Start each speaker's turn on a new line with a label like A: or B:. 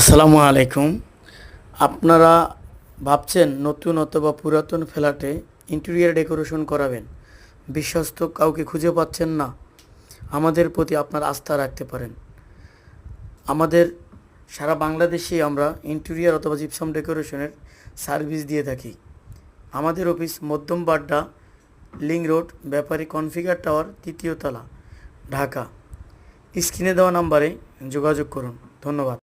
A: আসসালামু আলাইকুম। আপনারা ভাবছেন নতুন অথবা পুরাতন ফ্ল্যাটে ইন্টেরিয়ার ডেকোরেশন করাবেন। বিশ্বস্ত কাউকে খুঁজে পাচ্ছেন না। আমাদের প্রতি আপনার আস্থা রাখতে পারেন। আমাদের সারা বাংলাদেশে আমরা ইন্টেরিয়ার অথবা জিপসাম ডেকোরেশনের সার্ভিস দিয়ে থাকি। আমাদের office Madhya Badda, link road, Bepari configure tower, তৃতীয় তলা, ঢাকা। স্ক্রিনে দেওয়া নাম্বারে যোগাযোগ করুন। ধন্যবাদ।